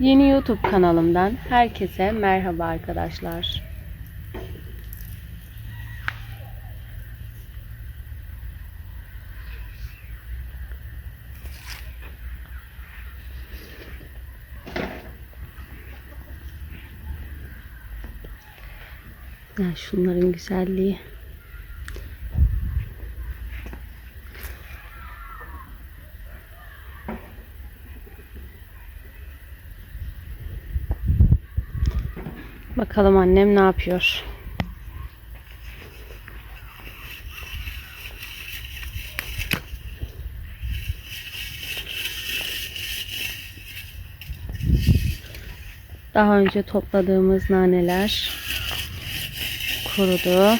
Yeni YouTube kanalımdan herkese merhaba arkadaşlar. Ya şunların güzelliği. Bakalım annem ne yapıyor. Daha önce topladığımız naneler kurudu.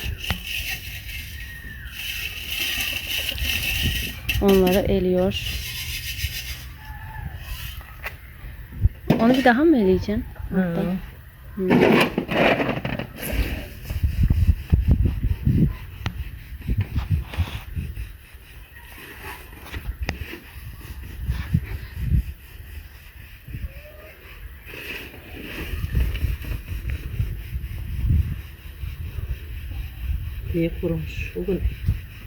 Onları eliyor. Onu bir daha mı eleyeceksin? Hatta. Hmm. İyi kurumuş. Bugün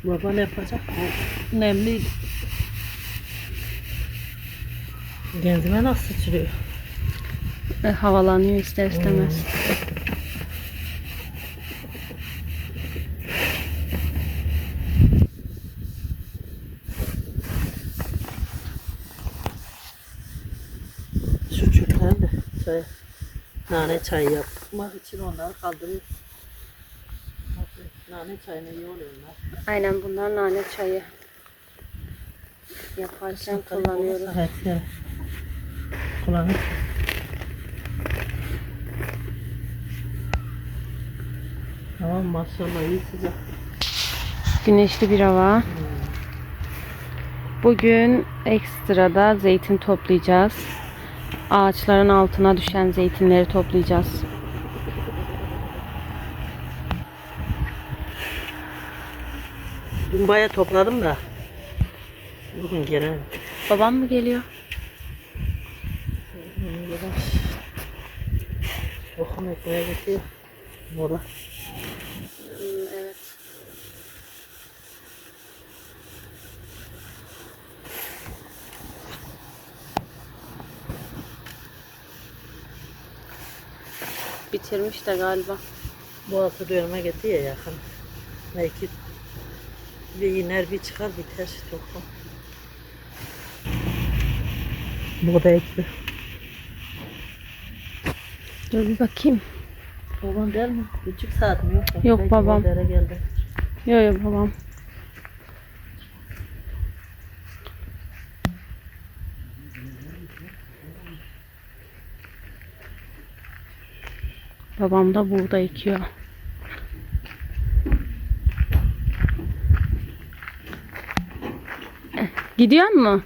baba ne yapacak? Nemliydi. Genzime nasıl sıçrıyor? E, havalanıyor ister istemez. Şu çöpten de çay, nane çayı yapmak için onları kaldırıyor. Nane çayını iyi oluyorlar. Aynen bunlar nane çayı. Yaparken kullanıyoruz. Evet, evet. Kullanır. Tamam maşallah iyi sıcak. Güneşli bir hava. Bugün ekstrada zeytin toplayacağız. Ağaçların altına düşen zeytinleri toplayacağız. Dün bayağı topladım da. Bugün gene Babam mı geliyor? Lokum ekmeğe getiriyor. Mola. evet. Bitirmiş de galiba. Boğazı döneme getiriyor ya yakın. Belki bir iner bir çıkar biter lokum. Bu da ekti. Dur bir bakayım. Babam der mi? Küçük saat mi yok? Yok, Belki babam. o dere geldi. Yo yo babam. Babam da burada ekiyor. Eh, Gidiyor mu?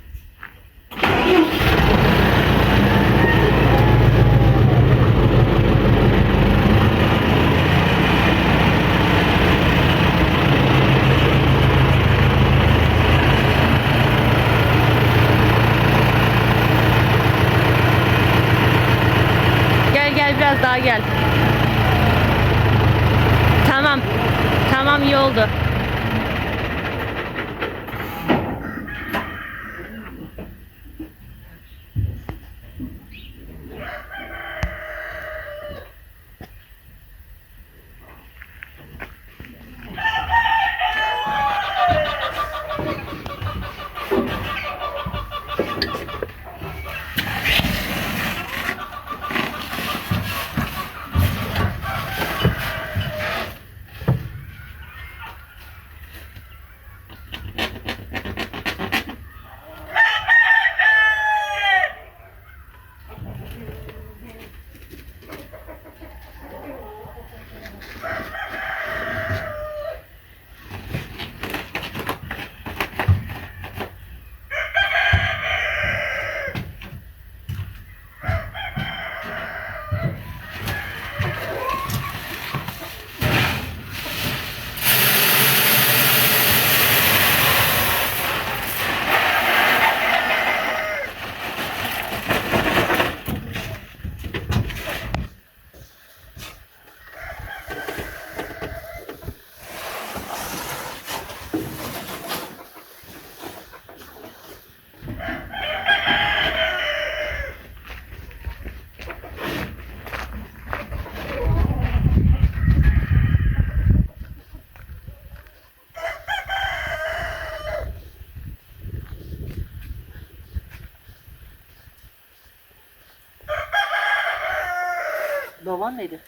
Babaanneydi.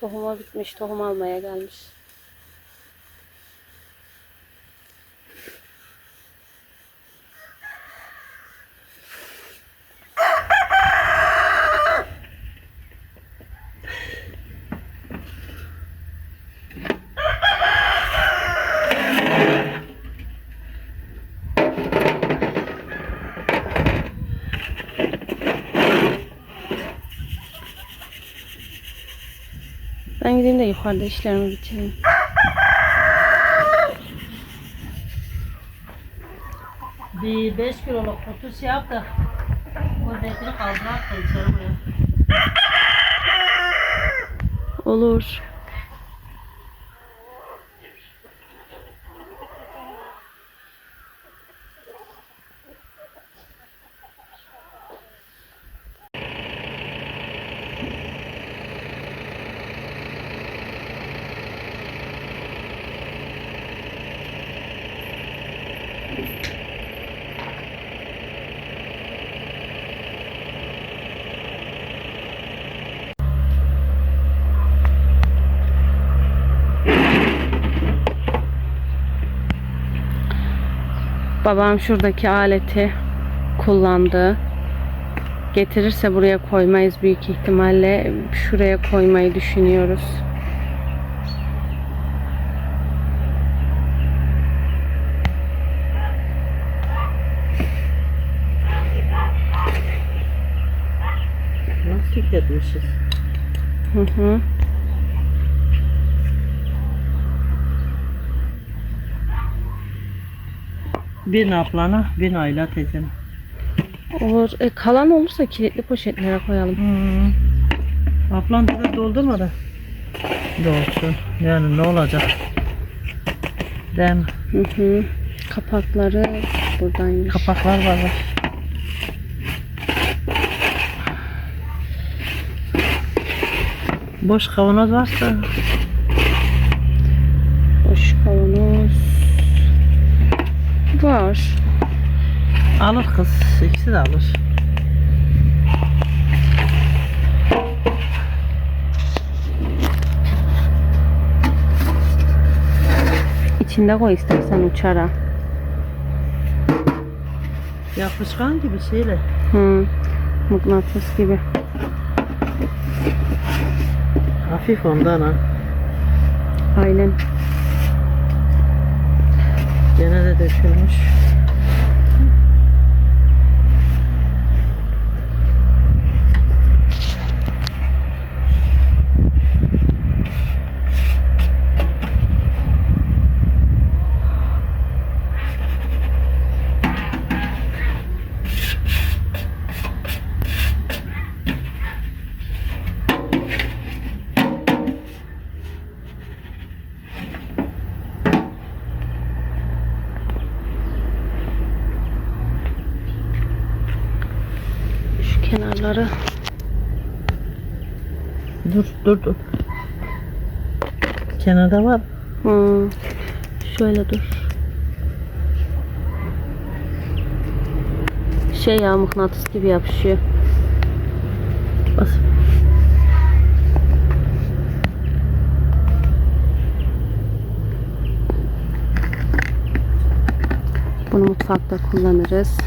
Tohuma bitmiş. Tohum almaya gelmiş. Ben de yukarıda işlerimi bitireyim. Bir 5 kiloluk kutu şey yap da Buradakini kaldırak da içeri buraya. Olur. Babam şuradaki aleti kullandı. Getirirse buraya koymayız büyük ihtimalle. Şuraya koymayı düşünüyoruz. Nasıl tüketmişiz? Hı hı. Bir ablana, bir Ayla teyzem. Olur. E, kalan olursa kilitli poşetlere koyalım. Hmm. Ablan da doldurmadı. Dolsun. Yani ne olacak? Değil mi? Hı hı. Kapakları buradaymış. Kapaklar var bak. Boş kavanoz varsa Boş kavanoz. Var. alır kız. İkisi de alır. İçinde koy istersen uçara. Yapışkan gibi şeyle. Hı. Mıknatıs gibi. Hafif ondan ha. Aynen. Gene de dökülmüş. Şu kenarları Dur dur. Kenarda var. Hı. Şöyle dur. Şey ya mıknatıs gibi yapışıyor. Bas. Bunu mutfakta kullanırız.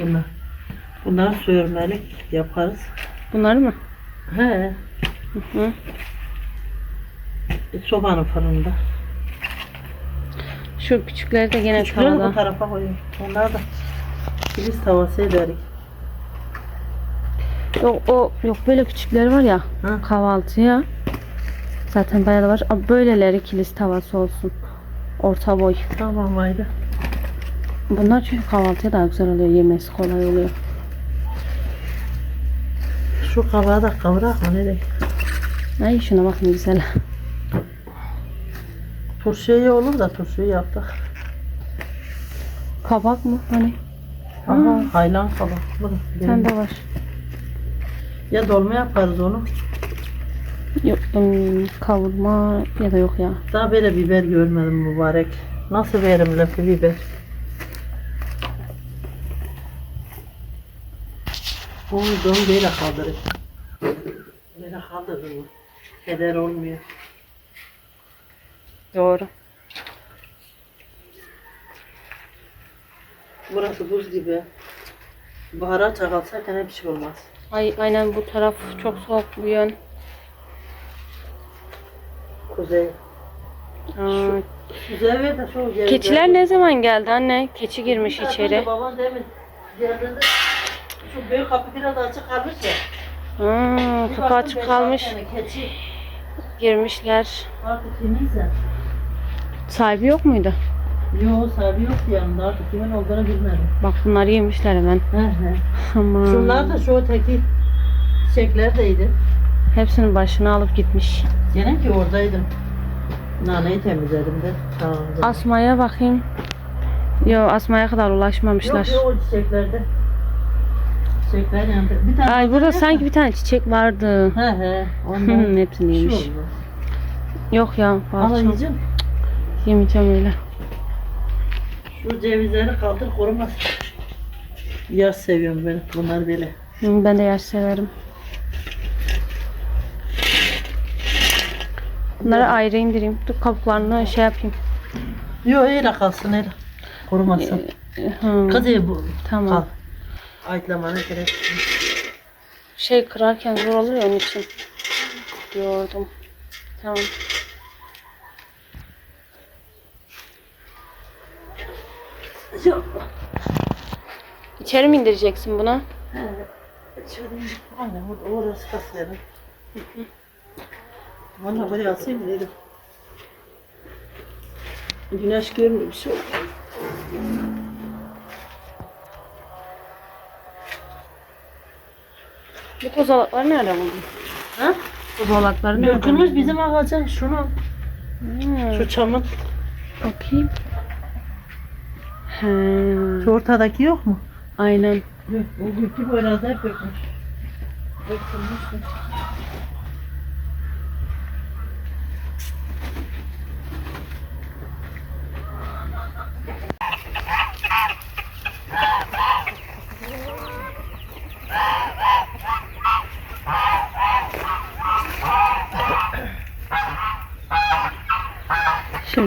Bunlar. Bunlar sörmelik yaparız. Bunları mı? He. Hı hı. E, Sobanın fırında. Şu küçükleri de gene Küçükleri bu tavada. tarafa koyayım. Onlar da filiz tavası ederik. Yok o yok böyle küçükleri var ya Ha. kahvaltıya. Zaten bayağı da var. Böyleleri kilis tavası olsun. Orta boy. Tamam haydi. Bunlar çünkü kahvaltıya daha güzel oluyor. Yemesi kolay oluyor. Şu kabağı da kavrak mı nereye? Ay şuna bakın güzel. Turşuya olur da turşuyu yaptık. Kabak mı? Hani? Aha haylan kabak. Bu da Sen de var. Ya dolma yaparız onu. Yok ım, kavurma ya da yok ya. Daha böyle biber görmedim mübarek. Nasıl verim lafı biber? Don böyle kaldırır. Böyle kaldırır mı? Keder olmuyor. Doğru. Burası buz gibi. Baharat çakalsayken hep şey olmaz. Ay aynen bu taraf çok soğuk bu yön. Kuzey. Aa, Kuzey ve de geri- keçiler ne zaman geldi anne? Keçi girmiş içeri. Baban demin geldiğinde şu büyük kapı biraz açık kalmış ya. Bir kapı baktım açık beş, kalmış. altı tane Keçi. Girmişler. Artık kiminse. Sahibi yok muydu? Yok sahibi yoktu yanında artık kimin olduğunu bilmedim. Bak bunları yemişler hemen. He he. Aman. Şunlar da şu öteki çiçekler deydi. Hepsinin başını alıp gitmiş. Gene ki oradaydım. Naneyi temizledim de. Tamam. Asma'ya bakayım. Yo Asma'ya kadar ulaşmamışlar. Yok yok o çiçeklerde. Çiçekler yandı. Bir tane Ay burada sanki bir tane çiçek vardı. He he. Ondan Hepsini bir şey yemiş. olmaz. Yok ya. Balçam. yiyeceğim. Yemeyeceğim öyle. Şu cevizleri kaldır korumaz. Yaz seviyorum ben bunlar böyle. Ben de yaş severim. Bunları ayrı indireyim. Dur kabuklarını şey yapayım. Yok öyle kalsın öyle. Kurumasın. Hı, Kız bu. tamam. Kal. Ayıtlamana gerek. yok. Şey kırarken zor olur ya onun için. Diyordum. Tamam. Yok. İçeri mi indireceksin bunu? Aynen orada orası kaslarım. Valla buraya asayım dedim. Güneş görmüyor bir şey yok. Bu kozalakları nerede buldun? Ha? Kozalakları nerede Dökülmüş buldun? bizim ağacın şunu. Hmm, Şu çamın. Bakayım. He, Şu ortadaki yok mu? aynen. Yok. O günkü boyrazda hep dökmüş. Dökülmüş.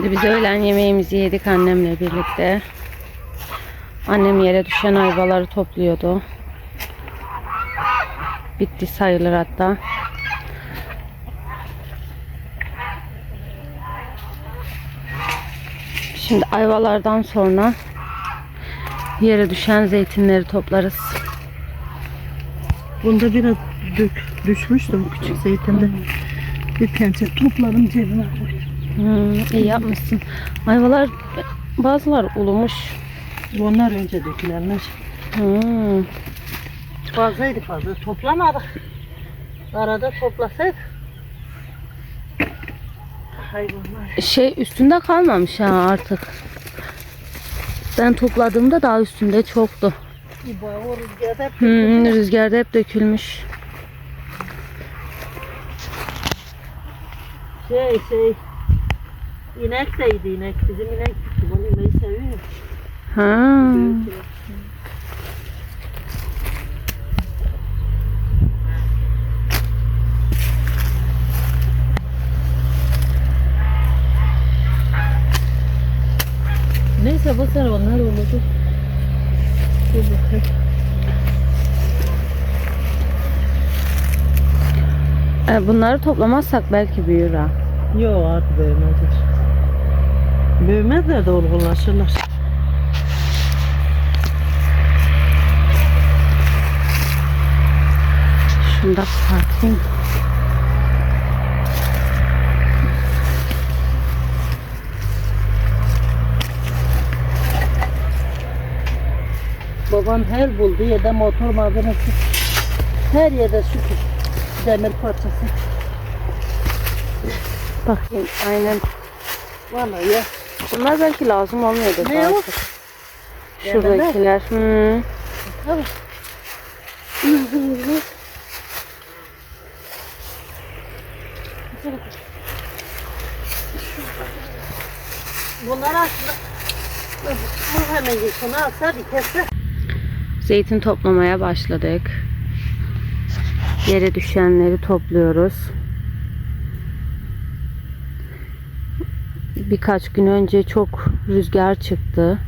Şimdi biz öğlen yemeğimizi yedik annemle birlikte. Annem yere düşen ayvaları topluyordu. Bitti sayılır hatta. Şimdi ayvalardan sonra yere düşen zeytinleri toplarız. Bunda biraz dök, düşmüştü bu küçük zeytinde. Bir pençe topladım cebime koydum. Hmm, iyi yapmışsın. Ayvalar bazılar ulumuş. Onlar önce dökülenler. Hmm. Fazlaydı fazla. Toplamadık. Arada toplasaydık. Hayvanlar. Şey üstünde kalmamış ha artık. Ben topladığımda daha üstünde çoktu. O rüzgarda hep Hmm, rüzgarda hep dökülmüş. şey şey. İnek deydi inek. Bizim inek bunu ineği seviyor. Ha. Neyse bu sene onlar olurdu. Dur bakayım. E, bunları toplamazsak belki büyür ha. Yok artık büyümezler. Büyümezler de olgunlaşırlar. Şunu da çıkartayım. Babam her bulduğu yerde motor malzemesi. Her yerde şükür. Demir parçası. Bakayım aynen. Vallahi ya. Bunlar belki lazım olmuyordur. Ne o? Şuradakiler. Hmm. Tabii. Bunlar aslında bu hemen yıkını alsa dikese. Zeytin toplamaya başladık. Yere düşenleri topluyoruz. Birkaç gün önce çok rüzgar çıktı.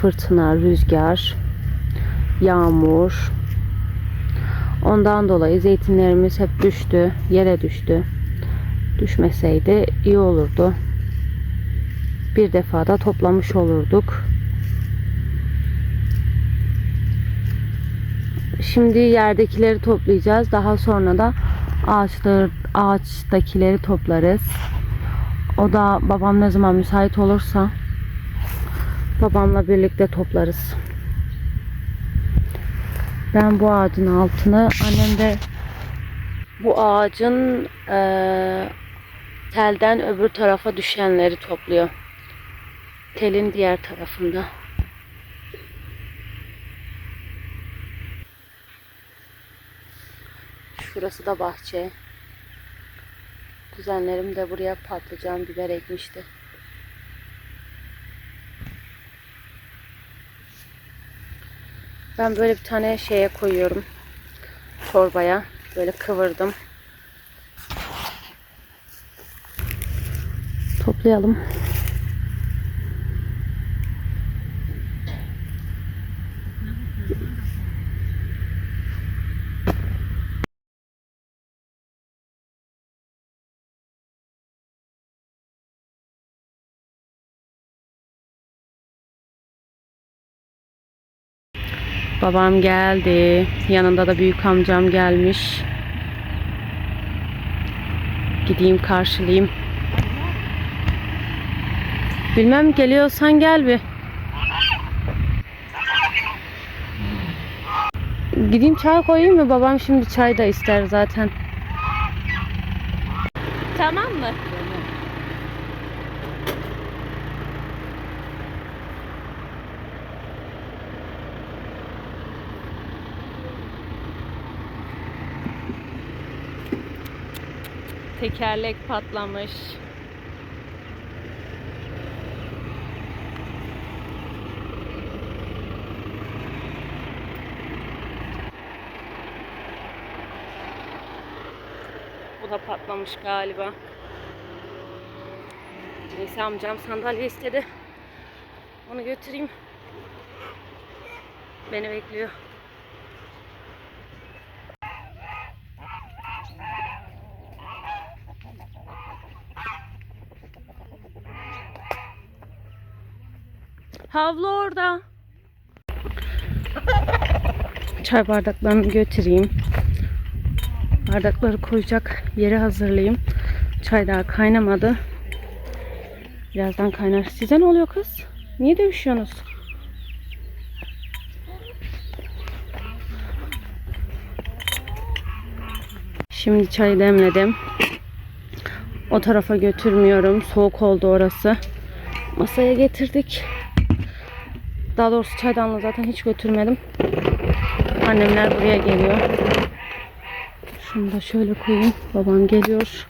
Fırtına, rüzgar, yağmur. Ondan dolayı zeytinlerimiz hep düştü, yere düştü. Düşmeseydi iyi olurdu. Bir defada toplamış olurduk. Şimdi yerdekileri toplayacağız. Daha sonra da ağaçlar, ağaçtakileri toplarız. O da babam ne zaman müsait olursa babamla birlikte toplarız. Ben bu ağacın altını annem de bu ağacın eee, telden öbür tarafa düşenleri topluyor. Telin diğer tarafında. Şurası da bahçe. Kuzenlerim de buraya patlıcan, biber ekmişti. Ben böyle bir tane şeye koyuyorum. Torbaya. Böyle kıvırdım. Toplayalım. Babam geldi. Yanında da büyük amcam gelmiş. Gideyim karşılayayım. Bilmem geliyorsan gel bir. Gideyim çay koyayım mı? Babam şimdi çay da ister zaten. Tamam mı? Tekerlek patlamış. Bu da patlamış galiba. Neyse amcam sandalye istedi. Onu götüreyim. Beni bekliyor. Havlu orada. Çay bardaklarını götüreyim. Bardakları koyacak yeri hazırlayayım. Çay daha kaynamadı. Birazdan kaynar. Size ne oluyor kız? Niye dövüşüyorsunuz? Şimdi çayı demledim. O tarafa götürmüyorum. Soğuk oldu orası. Masaya getirdik. Daha doğrusu çaydanlığı zaten hiç götürmedim. Annemler buraya geliyor. Şunu da şöyle koyayım. Babam geliyor.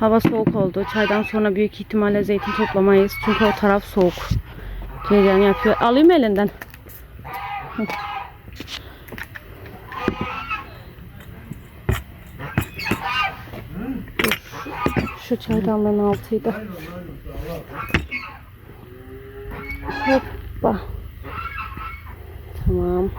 Hava soğuk oldu. Çaydan sonra büyük ihtimalle zeytin toplamayız. Çünkü o taraf soğuk. Cereyan yapıyor. Alayım elinden. Şu çaydanlığın altıydı. Hoppa. Tamam.